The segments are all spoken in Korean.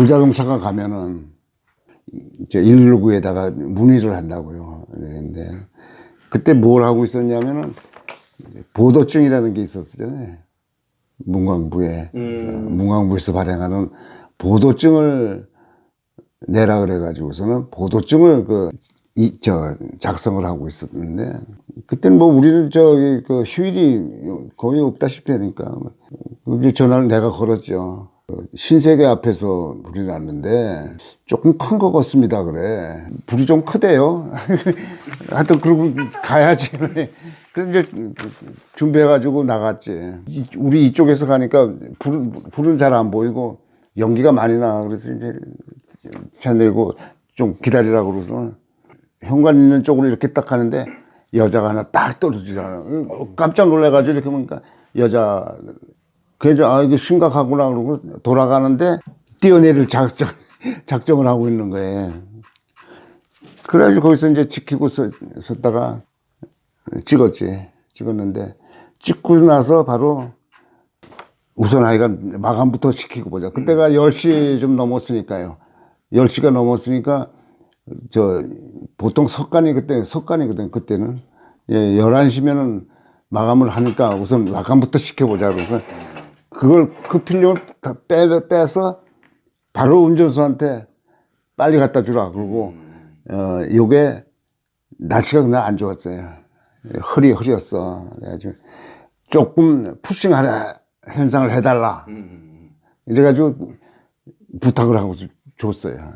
부자금사가 가면은 이제 119에다가 문의를 한다고요. 그런데 그때 뭘 하고 있었냐면은 보도증이라는 게 있었잖아요. 문광부에 음. 문광부에서 발행하는 보도증을 내라 그래가지고서는 보도증을 그, 이, 저, 작성을 하고 있었는데, 그때는 뭐 우리는 저기 그 휴일이 거의 없다시피 하니까, 이제 전화를 내가 걸었죠. 그 신세계 앞에서 불이 났는데, 조금 큰거 같습니다, 그래. 불이 좀 크대요. 하여튼, 그러고 가야지. 그래서 이제 준비해 가지고 나갔지. 이- 우리 이쪽에서 가니까 불은, 불은 잘 안 보이고, 연기가 많이 나. 그래서 이제 차 내고 좀 기다리라고 그러서 현관 있는 쪽으로 이렇게 딱 하는데 여자가 하나 딱 떨어지잖아. 어, 깜짝 놀래가지고 이렇게 보니까 여자. 그래서 아, 이게 심각하구나 그러고 돌아가는데 뛰어내릴 작정, 작정을 하고 있는 거예요. 그래가지고 거기서 이제 지키고 서, 섰다가 찍었지. 찍었는데 찍고 나서 바로 우선 아이가 마감부터 시키고 보자. 그때가 10시 좀 넘었으니까요. 10시가 넘었으니까, 저, 보통 석간이 그때, 석간이거든, 그때는. 예, 11시면은 마감을 하니까 우선 마감부터 시켜보자. 그래서 그걸 그 필름을 다 빼, 빼서 바로 운전수한테 빨리 갖다 주라. 그러고, 어, 요게 날씨가 그날 안 좋았어요. 흐리, 흐렸어. 그래가지고 조금 푸싱하라, 현상을 해달라. 음. 이래가지고 부탁을 하고 줬어요.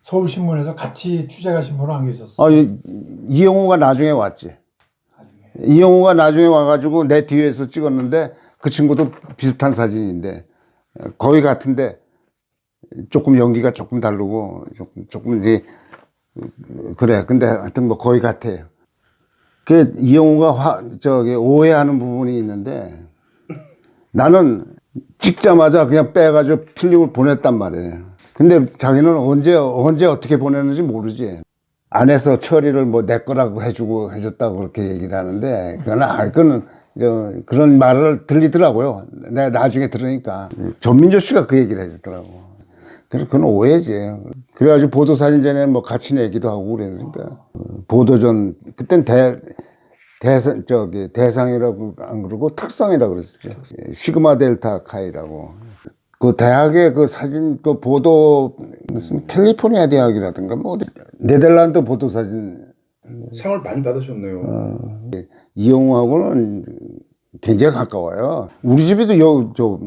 서울신문에서 같이 취재 가신 분은 안 계셨어. 아, 이, 이영호가 나중에 왔지. 나중에. 이영호가 나중에 와가지고 내 뒤에서 찍었는데 그 친구도 비슷한 사진인데 어, 거의 같은데 조금 연기가 조금 다르고 조금, 조금 이제 어, 그래. 근데 하여튼 뭐 거의 같아요. 그 이영호가 화, 저기 오해하는 부분이 있는데 나는 찍자마자 그냥 빼가지고 필름을 보냈단 말이에요. 근데 자기는 언제, 언제 어떻게 보냈는지 모르지. 안에서 처리를 뭐 내 거라고 해주고 해줬다고 그렇게 얘기를 하는데, 그건, 아, 그거는, 저, 그런 말을 들리더라고요. 내가 나중에 들으니까. 전민조 씨가 그 얘기를 해줬더라고. 그래서 그건 오해지. 그래가지고 보도사진 전에 뭐 같이 내기도 하고 그러니까. 보도전, 그땐 대, 대상, 저기, 대상이라고 안 그러고 특성이라고 그랬었죠. 시그마 델타 카이라고. 그 대학의 그 사진, 그 보도, 무슨 캘리포니아 대학이라든가 뭐 네덜란드 보도사진, 상을 많이 받으셨네요. 어. 이영우하고는 굉장히 가까워요. 우리 집에도 여, 저,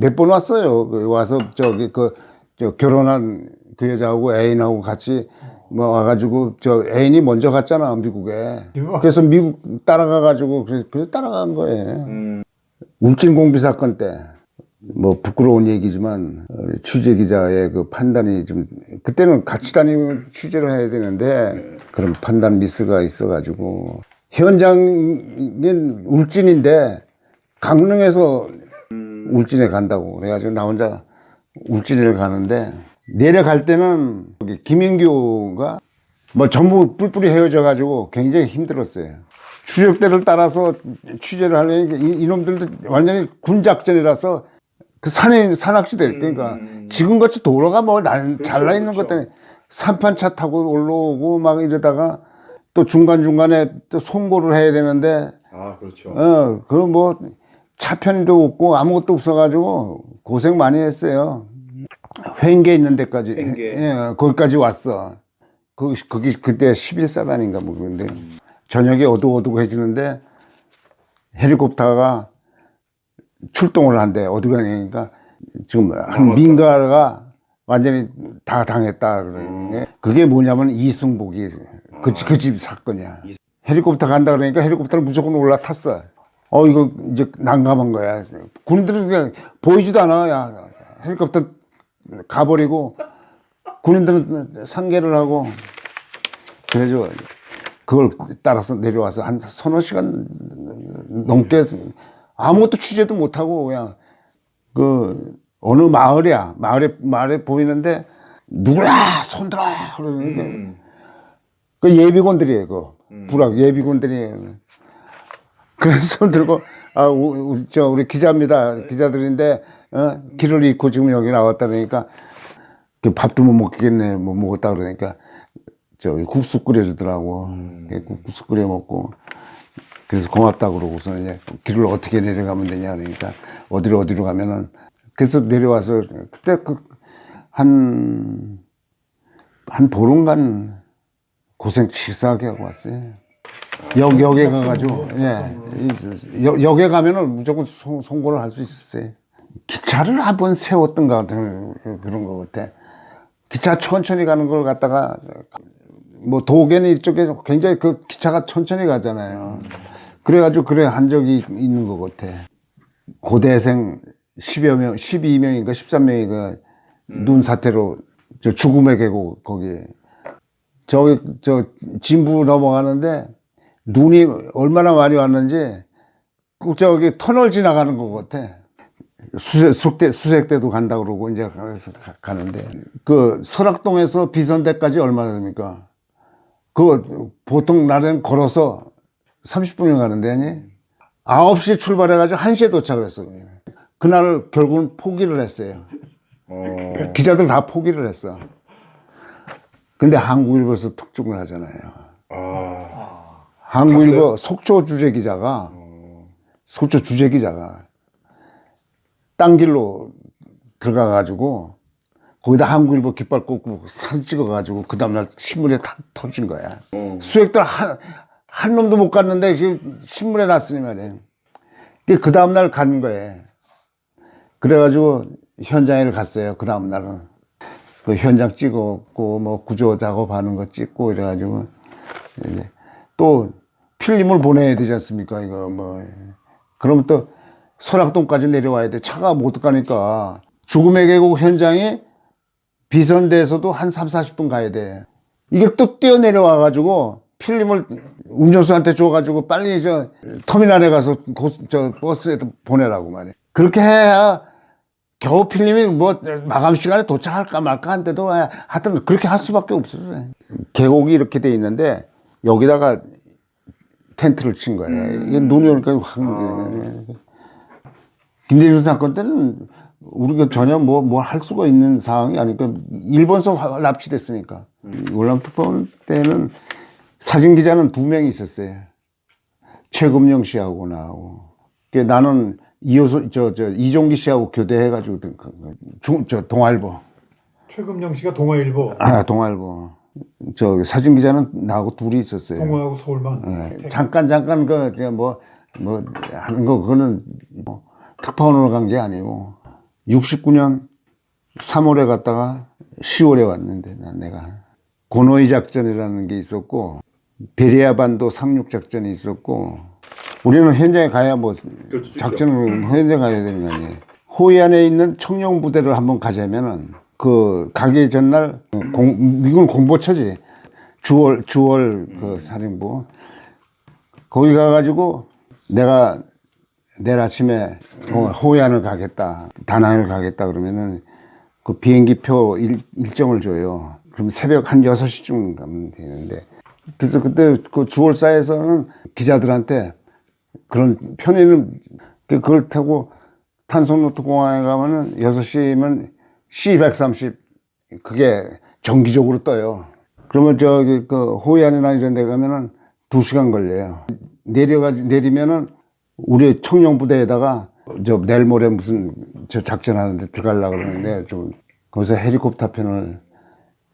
몇 번 왔어요. 그 와서 저기 그, 저 결혼한 그 여자하고 애인하고 같이 뭐 와가지고 저 애인이 먼저 갔잖아, 미국에. 그래서 미국 따라가가지고 그래서, 따라간 거예요. 음. 울진 공비 사건 때, 뭐 부끄러운 얘기지만 취재 기자의 그 판단이 좀 그때는 같이 다니면 취재를 해야 되는데 그런 판단 미스가 있어가지고 현장은 울진인데 강릉에서 울진에 간다고 그래가지고 나 혼자 울진을 가는데 내려갈 때는 김인규가 뭐 전부 뿔뿔이 헤어져 가지고 굉장히 힘들었어요. 추적대를 따라서 취재를 하려니까 이- 이놈들도 완전히 군 작전이라서 그 산에 산악지대 그러니까 지금같이 도로가 뭐 날- 잘나 있는 것 때문에 산판차 타고 올라오고 막 이러다가 또 중간 중간에 또 송고를 해야 되는데 아, 그렇죠. 어 그럼 뭐 차편도 없고 아무것도 없어가지고 고생 많이 했어요. 횡계 있는 데까지 횡계. 예, 거기까지 왔어. 그 거기 그때 11사단인가 뭐 그런데 저녁에 어두어두해지는데 헬리콥터가 출동을 한대 어디 가니까 지금 한 민가가 완전히 다 당했다 그러는데 그게 뭐냐면 이승복이 그그집 사건이야. 헬리콥터 간다 그러니까 헬리콥터를 무조건 올라탔어. 어 이거 이제 난감한 거야. 군인들은 그냥 보이지도 않아. 야 헬리콥터 가버리고 군인들은 상계를 하고 그래서 그걸 따라서 내려와서 한 서너 시간 넘게 아무것도 취재도 못하고 그냥 그 어느 마을이야. 마을에 마을에 보이는데 누구야 손들어! 그러는데 음. 그 예비군들이에요 그. 부락 예비군들이. 그래서 손 들고 아, 우, 우- 저 우리 기자입니다. 기자들인데 어, 길을 잃고 지금 여기 나왔다 그러니까. 그 밥도 못 먹겠네, 못 먹었다 그러니까, 저 국수 끓여주더라고. 음. 그 국- 국수 끓여 먹고. 그래서 고맙다 그러고서 이제 길을 어떻게 내려가면 되냐 그러니까 어디로 어디로 가면은 그래서 내려와서 그때 그 한, 한 보름간 고생 치사하게 하고 왔어요. 역, 역에 가가지고, 예. 이- 역, 역에 가면은 무조건 송, 송고를 할 수 있었어요. 기차를 한 번 세웠던 것 같은 그- 그런 것 같아. 기차 천천히 가는 걸 갖다가 뭐 도계는 이쪽에 굉장히 그 기차가 천천히 가잖아요. 그래가지고 그래 한 적이 있는 것 같아. 고대생 10여 명, 12명인가 13명이가 눈 사태로 저 죽음의 계곡 거기 저기 저 진부 넘어가는데 눈이 얼마나 많이 왔는지 꼭 저기 터널 지나가는 것 같아. 수색, 숙대, 수색대도 간다 그러고 이제 그래서 가- 가는데 그 설악동에서 비선대까지 얼마나 됩니까? 그 보통 날엔 걸어서 30분이면 가는데 아니 9시에 출발해가지고 1시에 도착을 했어. 그날 결국은 포기를 했어요. 어, 기자들 다 포기를 했어. 근데 한국일보에서 특종을 하잖아요. 아, 한국일보 속초 주재 기자가 어, 속초 주재 기자가 딴 길로 들어가 가지고 거기다 한국일보 깃발 꽂고 사진 찍어 가지고 그 다음날 신문에 다 터진 거야. 어. 수액들 한, 한 놈도 못 갔는데 지금 신문에 났으니 말이야. 그 다음날 간 거예요. 그래가지고 현장에 갔어요. 그 다음날은. 그 현장 찍었고, 뭐 구조 작업하는 거 찍고 이래가지고 이제 또 필름을 보내야 되지 않습니까? 이거 뭐. 그러면 또 설악동까지 내려와야 돼. 차가 못 가니까. 죽음의 계곡 현장이 비선대에서도 한 3, 40분 가야 돼. 이게 뚝 뛰어 내려와가지고 필름을 운전수한테 줘가지고 빨리 저 터미널에 가서 고, 저 버스에 보내라고 말이야. 그렇게 해야 겨우 필름이 뭐 마감 시간에 도착할까 말까 한데도 하여튼 그렇게 할 수밖에 없었어요. 계곡이 이렇게 돼 있는데 여기다가 텐트를 친 거예요. 이게 눈이 오니까 확. 김대중 사건 때는 우리가 전혀 뭐, 뭐 할 수가 있는 상황이 아니니까 일본서 화- 납치됐으니까. 월남특파원 때는 사진 기자는 두 명이 있었어요. 최금영 씨하고 나하고. 그 나는 이호소, 저, 저, 이종기 씨하고 교대해가지고, 그- 그- 중, 저, 동아일보. 최금영 씨가 동아일보, 아, 동아일보. 저, 사진 기자는 나하고 둘이 있었어요. 동아하고 서울만. 예, 잠깐 잠깐 그 이제 뭐뭐 하는 거 그거는 뭐 특파원으로 간 게 아니고 69년 3월에 갔다가 10월에 왔는데 난 내가 고노이 작전이라는 게 있었고 베리아 반도 상륙 작전이 있었고 우리는 현장에 가야 뭐 그렇죠. 작전을 현장 가야 되는 거 아니에요. 호이안에 있는 청룡 부대를 한번 가자면은 그 가기 전날 공, 미군 공보처지 주월 주월 그 사령부 거기 가가지고 내가 내일 아침에 호- 호이안을 가겠다 다낭을 가겠다 그러면은 그 비행기표 일, 일정을 줘요. 그럼 새벽 한 6시쯤 가면 되는데 그래서 그때 그 주월사에서는 기자들한테 그런 편의는 그- 그걸 타고 탄소노트 공항에 가면은 6시면 C130 그게 정기적으로 떠요. 그러면 저기 그 호이안이나 이런 데 가면은 2시간 걸려요. 내려가 내리면은 우리 청룡 부대에다가 저 내일 모레 무슨 저 작전하는데 들어가려고 그러는데 좀 거기서 헬리콥터 편을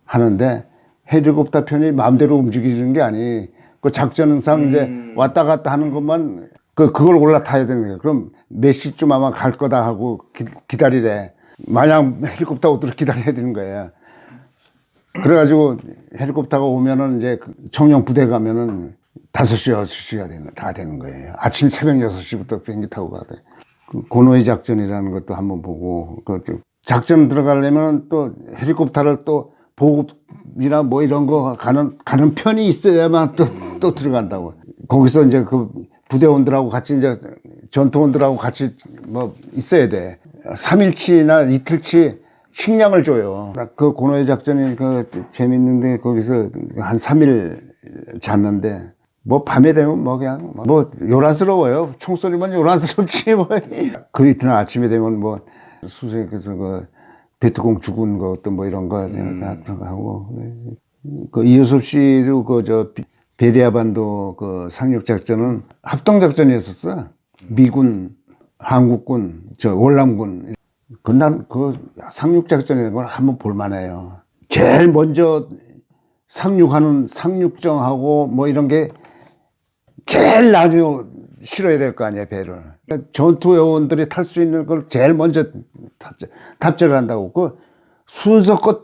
하는데 헬리콥터 편이 마음대로 움직이는 게 아니 그 작전상 이제 왔다 갔다 하는 것만 그 그걸 올라타야 되는 거예요. 그럼 몇 시쯤 아마 갈 거다 하고 기, 기다리래. 마냥 헬리콥터 오도록 기다려야 되는 거예요. 그래가지고 헬리콥터가 오면은 이제 그 청룡 부대 가면은 5시, 6시가 되는, 다 되는 거예요. 아침 새벽 6시부터 비행기 타고 가대. 그 고노이 작전이라는 것도 한번 보고, 그 작전 들어가려면 또 헬리콥터를 또 보급이나 뭐 이런 거 가는, 가는 편이 있어야만 또, 또 들어간다고. 거기서 이제 그 부대원들하고 같이 이제 전투원들하고 같이 뭐 있어야 돼. 3일치나 이틀치 식량을 줘요. 그 고노의 작전이 그 재밌는데 거기서 한 3일 잤는데 뭐 밤에 되면 뭐 그냥 뭐 요란스러워요. 총소리만 요란스럽지 뭐. 그 이튿날 아침에 되면 뭐 수색에서 그 베트콩 죽은 거 어떤 뭐 이런 거 하고 네. 그 이효섭 씨도 그 저 베리아 반도 그 상륙 작전은 합동 작전이었었어. 미군, 한국군, 저 월남군. 그난 그 상륙 작전이라는 걸 한번 볼만해요. 제일 먼저 상륙하는 상륙정하고 뭐 이런 게 제일 나중에 실어야 될 거 아니에요 배를. 그러니까 전투 요원들이 탈 수 있는 걸 제일 먼저 탑재, 탑재를 한다고. 그 순서껏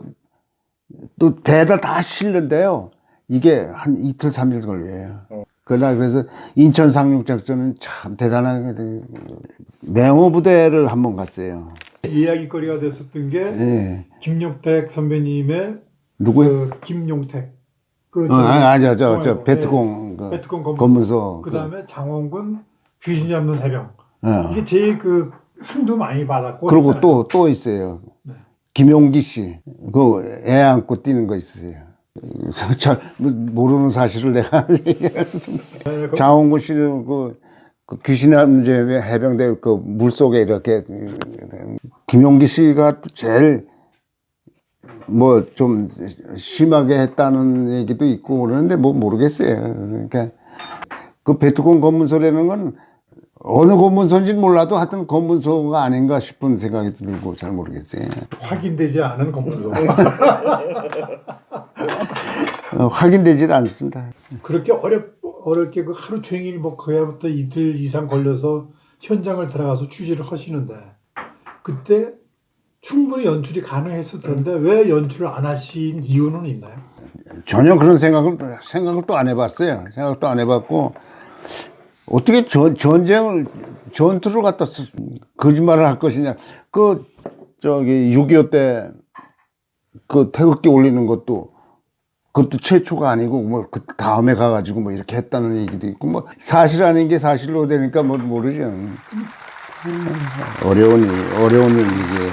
또 배에다 다 실는데요. 이게 한 이틀 삼일 걸려요. 그날 그래서 인천 상륙 작전은 참 대단하게 맹호 부대를 한 번 갔어요. 이야기거리가 됐었던 게 예. 김용택 선배님의 누구요? 그 김용택 그 어, 아니 아니요 저, 저 예, 베트콩 그 베트콩 검- 검문소 그 다음에 장원군 귀신 잡는 해병 어. 이게 제일 그 상도 많이 받았고 그리고 했잖아요. 또, 또 있어요. 네. 김용기 씨. 그 애 안고 뛰는 거 있어요. 잘 모르는 사실을 내가 장원구 씨는 그, 그 귀신의 이제 해병대 그 물속에 이렇게 김용기 씨가 또 제일 뭐 좀 심하게 했다는 얘기도 있고 그러는데 뭐 모르겠어요. 그러니까 그 베트콩 검문소라는 건 어느 검문소인지 몰라도 하여튼 검문소가 아닌가 싶은 생각이 들고 잘 모르겠어요. 확인되지 않은 검문소 어, 확인되질 않습니다. 그렇게 어렵 어렵게 그 하루 종일 뭐 거야부터 이틀 이상 걸려서 현장을 들어가서 취재를 하시는데 그때 충분히 연출이 가능했을 텐데 왜 연출을 안 하신 이유는 있나요? 전혀 그런 생각을 생각을 또 안 해봤어요. 생각도 안 해봤고 어떻게 전, 전쟁을 전투를 갖다 쓰- 거짓말을 할 것이냐. 그 저기 6.25 때 그 태극기 올리는 것도 그것도 최초가 아니고 뭐 그 다음에 가가지고 뭐 이렇게 했다는 얘기도 있고 뭐 사실 아닌 게 사실로 되니까 뭐 모르죠. 어려운 일, 어려운 일이게.